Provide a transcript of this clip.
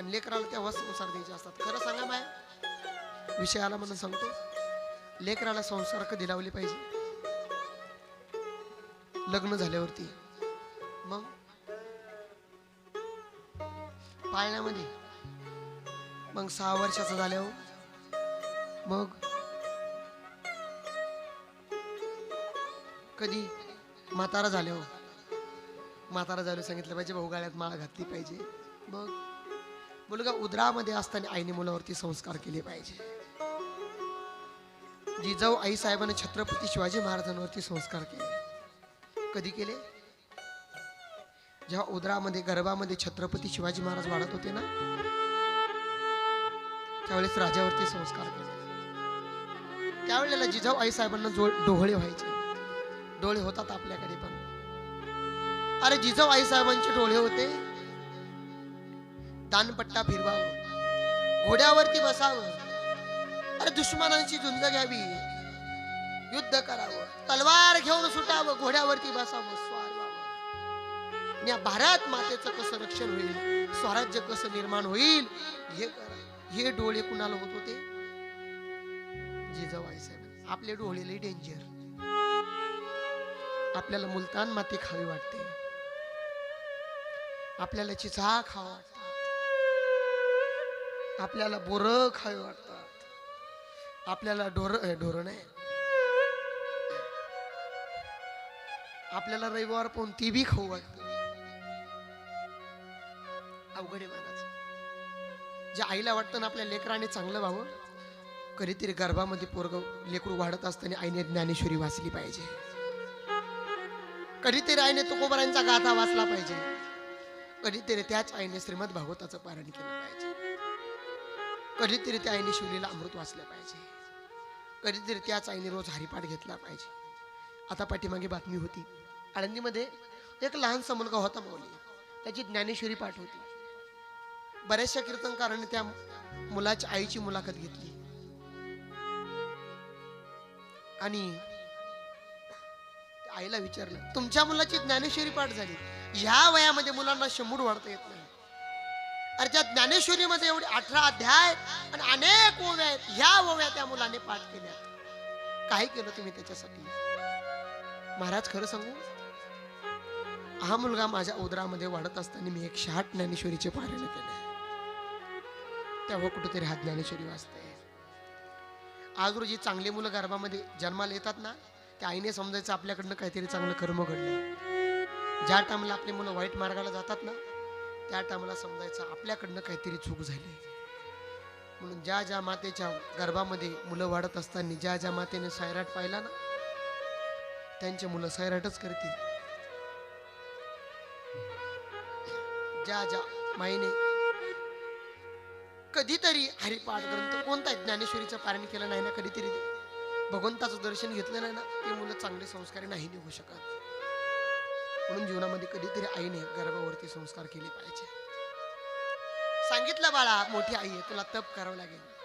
आणि लेकराला तेव्हा संसार द्यायचे असतात. खरं सांगा माय विषयाला म्हणून सांगतो लेकराला संसार कधी लावले पाहिजे? लग्न झाल्यावरती. मग? पाळण्यामध्ये. मग सहा वर्षाचा झाल्यावर? मग? कधी? म्हातारा झाल्यावर. म्हातारा झालं सांगितलं पाहिजे भाऊ गाळ्यात माळ घातली पाहिजे. मग? मुलगा उदरामध्ये असताना आईने मुलावरती संस्कार केले पाहिजे. जिजाऊ आई साहेबांनी छत्रपती शिवाजी महाराजांवरती संस्कार केले. कधी केले? जेव्हा उदरामध्ये गर्भामध्ये छत्रपती शिवाजी महाराज वाढत होते ना त्यावेळेस राजावरती संस्कार केले. त्यावेळेला जिजाऊ आई साहेबांना जो डोहळे व्हायचे. डोळे होतात आपल्याकडे पण. अरे जिजाऊ आई साहेबांचे डोळे होते दानपट्टा फिरवावं घोड्यावरती बसावं अरे दुश्मनांची झुंज घ्यावी. युद्ध करावं तलवार घेऊन सुटावं घोड्यावरती बसावं स्वार व्हावं या भारत मातेचं कसं रक्षण होईल स्वराज्य कसं निर्माण होईल हे करा. हे डोळे कुणाला होत होते? जिजाबाई साहेब. आपले डोळे लई डेंजर आपल्याला मुलतान माती खावी वाटते. आपल्याला चिचा खावा वाटतात आपल्याला बोर खावे वाटतात. आपल्याला ढोर ढोरण ढोर नाही. आपल्याला रविवार पाहून ती बी खाऊ वाटत. अवघड आहे महाराज. जे आईला वाटतं ना आपल्या लेकराने चांगलं व्हावं कधीतरी गर्भामध्ये पोरग लेकरू वाढत असताना आईने ज्ञानेश्वरी वाचली पाहिजे. कधीतरी आईने तुकोबरांचा गाथा वाचला पाहिजे. कधीतरी त्याच आईने श्रीमद भागवताचं पारण केलं पाहिजे. कधीतरी त्या आईने शिवलीला अमृत वाचलं पाहिजे. कधीतरी त्याच आईने रोज हरिपाठ घेतला पाहिजे. आता पाठीमागे बातमी होती. आळंदीमध्ये एक लहानसा मुलगा होता माऊली. त्याची ज्ञानेश्वरी पाठ होती. बऱ्याचशा कीर्तनकारांनी त्या मुलाच्या आईची मुलाखत घेतली. आणि आईला विचारलं तुमच्या मुलाची ज्ञानेश्वरी पाठ झाली. ह्या वयामध्ये मुलांना शंभूड वाढता येत नाही. अरे त्या ज्ञानेश्वरीमध्ये एवढे अठरा अध्याय आणि अनेक ओव्या आहेत ह्या ओव्या त्या मुलाने पाठ केल्या. काय केलं तुम्ही त्याच्यासाठी? महाराज खरं सांगू? हा मुलगा माझ्या उदरामध्ये वाढत असताना मी एक आठ ज्ञानेश्वरीचे पारायण केले. तेव्हा कुठेतरी हा ज्ञानेश्वरी वाचते आज रोजी चांगली मुलं गर्भामध्ये जन्माला येतात ना त्या आईने समजायचं आपल्याकडनं काहीतरी चांगलं कर्म घडलं ज्या टाइमला आपली मुलं वाईट मार्गाला जातात ना त्या टायमाला समजायचं आपल्याकडनं काहीतरी चूक झाली. म्हणून ज्या ज्या मातेच्या गर्भामध्ये मुलं वाढत असताना ज्या ज्या मातेने सायराट पाहिला ना त्यांचे मुलं सैराटच करतील. ज्या ज्या माईने कधीतरी हरिपाठ ग्रंथ कोणता ज्ञानेश्वरीचं पारण केलं नाही ना कधीतरी भगवंताचं दर्शन घेतलं नाही ना ते मुलं चांगले संस्कारी नाही निघू शकत. म्हणून जीवनामध्ये कधीतरी आईने गर्भावर संस्कार केले पाहिजे. सांगितलं बाळा मोठी आई आहे तुला तप करावं लागेल.